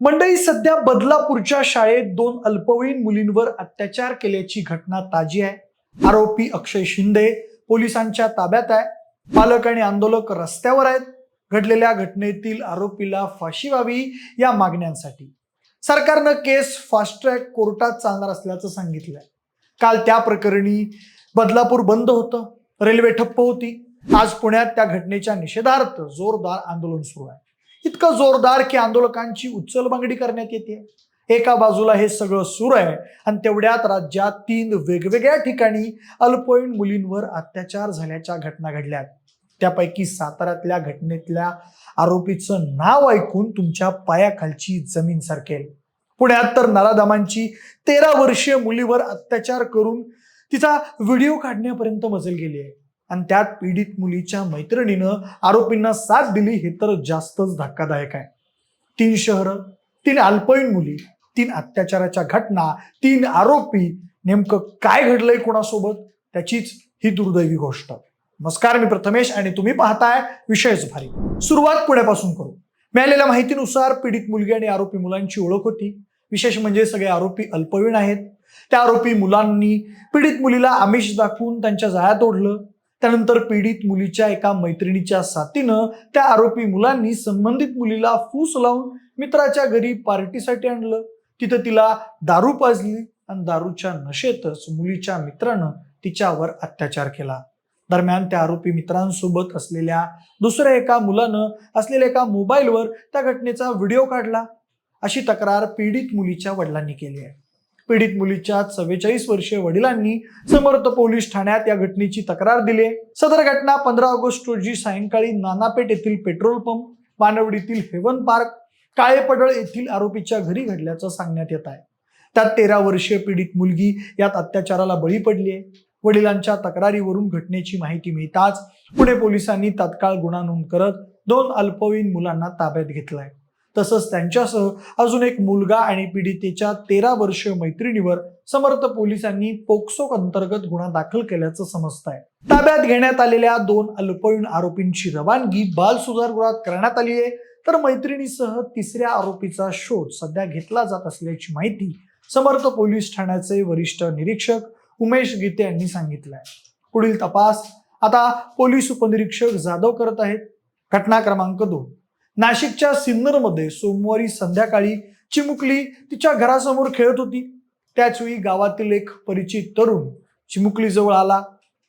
मंडळी सध्या बदलापूरच्या शाळेत दोन अल्पवयीन मुलींवर अत्याचार केल्याची घटना ताजी आहे. आरोपी अक्षय शिंदे पोलिसांच्या ताब्यात आहे. पालक आणि आंदोलक रस्त्यावर आहेत. घडलेल्या घटनेतील आरोपीला फाशी व्हावी या मागण्यांसाठी. सरकारनं केस फास्ट ट्रॅक कोर्टात चालणार असल्याचं सांगितलंय. काल त्या प्रकरणी बदलापूर बंद होतं. रेल्वे ठप्प होती. आज पुण्यात त्या घटनेच्या निषेधार्थ जोरदार आंदोलन सुरू आहे. इतकं जोरदार की आंदोलकांची उचलबांगडी करण्यात येते. एका बाजूला हे सगळं सुरू आहे आणि तेवढ्यात राज्यात तीन वेगवेगळ्या ठिकाणी अल्पवयीन मुलींवर अत्याचार झाल्याच्या घटना घडल्यात त्यापैकी साताऱ्यातल्या घटनेतल्या आरोपीचं नाव ऐकून तुमच्या पायाखालची जमीन सरकेल. पुण्यात तर नराधमांची तेरा वर्षीय मुलीवर अत्याचार करून तिचा व्हिडिओ काढण्यापर्यंत मजल गेली आहे. आणि त्यात पीडित मुलीच्या मैत्रिणीनं आरोपींना साथ दिली हे तर जास्तच धक्कादायक आहे. तीन शहरं तीन अल्पवयीन मुली तीन अत्याचाराच्या घटना तीन आरोपी नेमकं काय घडलंय कोणासोबत? त्याचीच ही दुर्दैवी गोष्ट. नमस्कार मी प्रथमेश आणि तुम्ही पाहताय विषयच भारी सुरुवात पुण्यापासून करू. मिळालेल्या माहितीनुसार पीडित मुलगी आणि आरोपी मुलांची ओळख होती. विशेष म्हणजे सगळे आरोपी अल्पवयीन आहेत. त्या आरोपी मुलांनी पीडित मुलीला आमिष दाखवून त्यांच्या जाळ्यात ओढलं. त्यानंतर पीडित मुलीच्या एका मैत्रिणीच्या साथीनं त्या आरोपी मुलांनी संबंधित मुलीला फूस लावून मित्राच्या घरी पार्टीसाठी आणलं. तिथं तिला दारू पाजली आणि दारूच्या नशेतच मुलीच्या मित्रानं तिच्यावर अत्याचार केला. दरम्यान त्या आरोपी मित्रांसोबत असलेल्या दुसऱ्या एका मुलानं असलेल्या एका मोबाईलवर त्या घटनेचा व्हिडिओ काढला. अशी तक्रार पीडित मुलीच्या वडिलांनी केली आहे. पीडित मुलीच्या चव्वेचाळीस वर्षीय वडिलांनी समर्थ पोलीस ठाण्यात या घटनेची तक्रार दिली. आहे सदर घटना पंधरा ऑगस्ट रोजी सायंकाळी नानापेठ येथील पेट्रोल पंप मानवडीतील हेवन पार्क काळेपडळ येथील आरोपीच्या घरी घडल्याचं सांगण्यात येत आहे. त्यात तेरा वर्षीय पीडित मुलगी यात अत्याचाराला बळी पडली आहे. वडिलांच्या तक्रारीवरून घटनेची माहिती मिळताच पुणे पोलिसांनी तात्काळ गुन्हा नोंद करत दोन अल्पवयीन मुलांना ताब्यात घेतलाय. तसंच त्यांच्यासह अजून एक मुलगा आणि पीडितेच्या तेरा वर्षीय मैत्रिणीवर समर्थ पोलिसांनी पोक्सो अंतर्गत गुन्हा दाखल केल्याचं समजत आहे ताब्यात घेण्यात आलेल्या दोन अल्पवयीन आरोपींची रवानगी बाल सुधारगृहात करण्यात आली आहे. तर मैत्रिणीसह तिसऱ्या आरोपीचा शोध सध्या घेतला जात असल्याची माहिती समर्थ पोलीस ठाण्याचे वरिष्ठ निरीक्षक उमेश गीते यांनी सांगितलंय. पुढील तपास आता पोलीस उपनिरीक्षक जाधव करत आहेत. घटना क्रमांक दोन. नाशिकच्या सिन्नरमध्ये सोमवारी संध्याकाळी चिमुकली तिच्या घरासमोर खेळत होती. त्याचवेळी गावातील एक परिचित तरुण चिमुकली जवळ आला.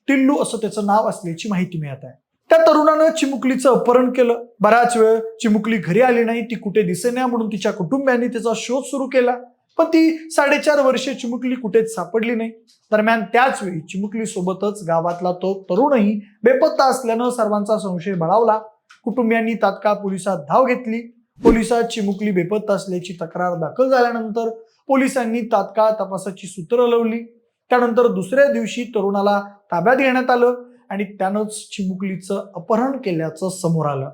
टिल्लू असं त्याचं नाव असल्याची माहिती मिळत आहे. त्या तरुणानं चिमुकलीचं अपहरण केलं. बराच वेळ चिमुकली घरी आली नाही. ती कुठे दिसेना म्हणून तिच्या कुटुंबियांनी त्याचा शोध सुरू केला. पण ती साडेचार वर्षे चिमुकली कुठेच सापडली नाही. दरम्यान त्याच वेळी चिमुकली सोबतच गावातला तो तरुणही बेपत्ता असल्यानं सर्वांचा संशय बळावला. कुटुंबियांनी तात्काळ पोलिसात धाव घेतली. पोलिसात चिमुकली बेपत्ता असल्याची तक्रार दाखल झाल्यानंतर पोलिसांनी तात्काळ तपासाची सूत्र लावली. त्यानंतर दुसऱ्या दिवशी तरुणाला ताब्यात घेण्यात आलं आणि त्यानंच चिमुकलीचं अपहरण केल्याचं समोर आलं.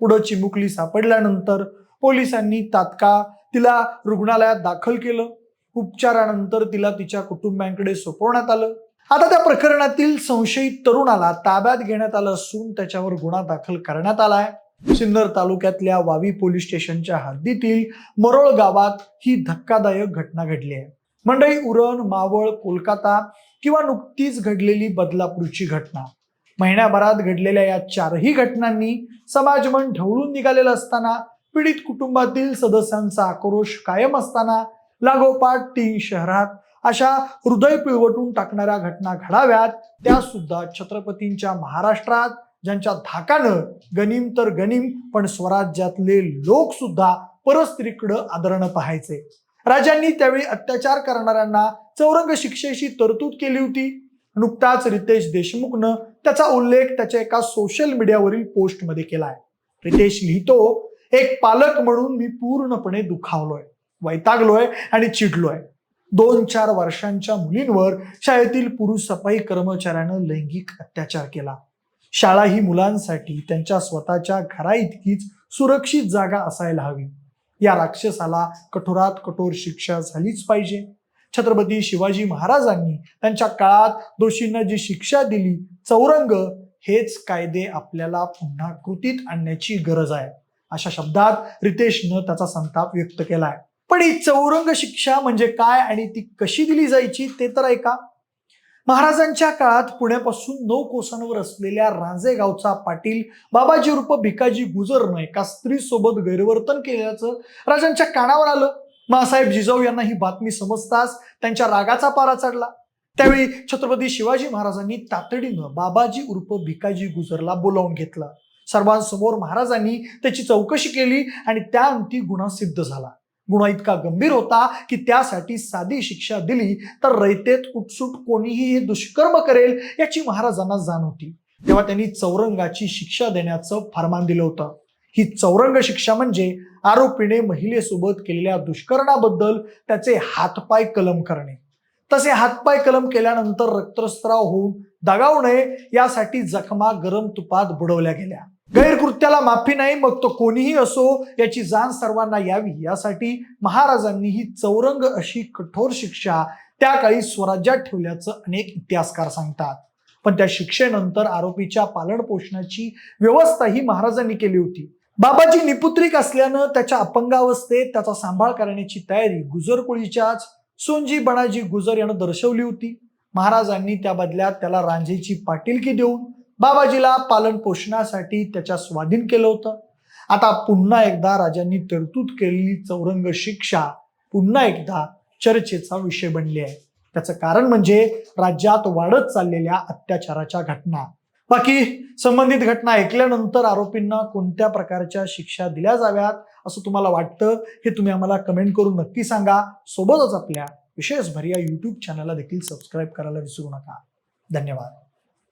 पुढं चिमुकली सापडल्यानंतर पोलिसांनी तात्काळ तिला रुग्णालयात दाखल केलं. उपचारानंतर तिला तिच्या कुटुंबियांकडे सोपवण्यात आलं. आता त्या प्रकरणातील संशयित तरुणाला ताब्यात घेण्यात आलं असून त्याच्यावर गुन्हा दाखल करण्यात आलाय सिन्नर तालुक्यातल्या वावी पोलीस स्टेशनच्या हद्दीतील मरोळ गावात ही धक्कादायक घटना घडली आहे. मंडई उरण मावळ कोलकाता किंवा नुकतीच घडलेली बदलापूरची घटना. महिन्याभरात घडलेल्या या चारही घटनांनी समाजमन ढवळून निघालेलं असताना पीडित कुटुंबातील सदस्यांचा आक्रोश कायम असताना लागोपाठ तीन शहरात अशा हृदय पिळवटून टाकणाऱ्या घटना घडाव्यात. त्या सुद्धा छत्रपतींच्या महाराष्ट्रात ज्यांच्या धाकानं गनिम तर गनिम पण स्वराज्यातले लोक सुद्धा परस्त्रीकडं आदरणं पाहायचे. राजांनी त्यावेळी अत्याचार करणाऱ्यांना चौरंग शिक्षेची तरतूद केली होती. नुकताच रितेश देशमुखनं त्याचा उल्लेख त्याच्या एका सोशल मीडियावरील पोस्टमध्ये केलाय. रितेश लिहितो एक पालक म्हणून मी पूर्णपणे दुखावलोय वैतागलोय आणि चिडलोय. दोन चार वर्षांच्या मुलींवर शाळेतील पुरुष सफाई कर्मचाऱ्यानं लैंगिक अत्याचार केला. शाळा ही मुलांसाठी त्यांच्या स्वतःच्या घरा इतकीच सुरक्षित जागा असायला हवी. या राक्षसाला कठोरात कठोर शिक्षा झालीच पाहिजे. छत्रपती शिवाजी महाराजांनी त्यांच्या काळात दोषींना जी शिक्षा दिली चौरंग हेच कायदे आपल्याला पुन्हा कृतीत आणण्याची गरज आहे. अशा शब्दात रितेशनं त्याचा संताप व्यक्त केला आहे पण ही चौरंग शिक्षा म्हणजे काय आणि ती कशी दिली जायची ते तर ऐका. महाराजांच्या काळात पुण्यापासून नऊ कोसांवर असलेल्या रांजे गावचा पाटील बाबाजी उर्फ भिकाजी गुजरनं एका स्त्रीसोबत गैरवर्तन केल्याचं राजांच्या कानावर आलं. मासाहेब जिजाऊ यांना ही बातमी समजताच त्यांच्या रागाचा पारा चढला. त्यावेळी छत्रपती शिवाजी महाराजांनी तातडीनं बाबाजी उर्फ भिकाजी गुजरला बोलावून घेतलं. सर्वांसमोर महाराजांनी त्याची चौकशी केली आणि त्या अंती गुन्हा सिद्ध झाला. गुन्हा इतका गंभीर होता की त्यासाठी साधी शिक्षा दिली तर रयतेत उठसूट कोणीही हे दुष्कर्म करेल याची महाराजांना जाण होती. तेव्हा त्यांनी चौरंगाची शिक्षा देण्याचं फरमान दिलं होतं. ही चौरंग शिक्षा म्हणजे आरोपीने महिलेसोबत केलेल्या दुष्कर्णाबद्दल त्याचे हातपाय कलम करणे. तसे हातपाय कलम केल्यानंतर रक्तस्राव होऊन दगावू नये यासाठी जखमा गरम तुपात बुडवल्या गेल्या. गैरकृत्याला माफी नाही मग तो कोणीही असो याची जाण सर्वांना यावी. यासाठी महाराजांनी ही चौरंग अशी कठोर शिक्षा त्या काळी स्वराज्यात ठेवल्याचं अनेक इतिहासकार सांगतात. पण त्या शिक्षेनंतर आरोपीच्या पालन पोषणाची व्यवस्था ही महाराजांनी केली होती. बाबाजी निपुत्रिक असल्यानं त्याच्या अपंगावस्थेत त्याचा सांभाळ करण्याची तयारी गुजरकुळीच्याच सोनजी बणाजी गुजर यानं दर्शवली होती. महाराजांनी त्या बदल्यात त्याला रांझेची पाटीलकी देऊन बाबाजीला पालन पोषणासाठी त्याच्या स्वाधीन केलं होतं. आता पुन्हा एकदा राजांनी तरतूद केलेली चौरंग शिक्षा पुन्हा एकदा चर्चेचा विषय बनली आहे. त्याचं कारण म्हणजे राज्यात वाढत चाललेल्या अत्याचाराच्या घटना. बाकी संबंधित घटना ऐकल्यानंतर आरोपींना कोणत्या प्रकारच्या शिक्षा दिल्या जाव्यात असं तुम्हाला वाटतं हे तुम्ही आम्हाला कमेंट करून नक्की सांगा. सोबतच आपल्या विशेष भर या यूट्यूब चॅनलला देखील सबस्क्राईब करायला विसरू नका. धन्यवाद.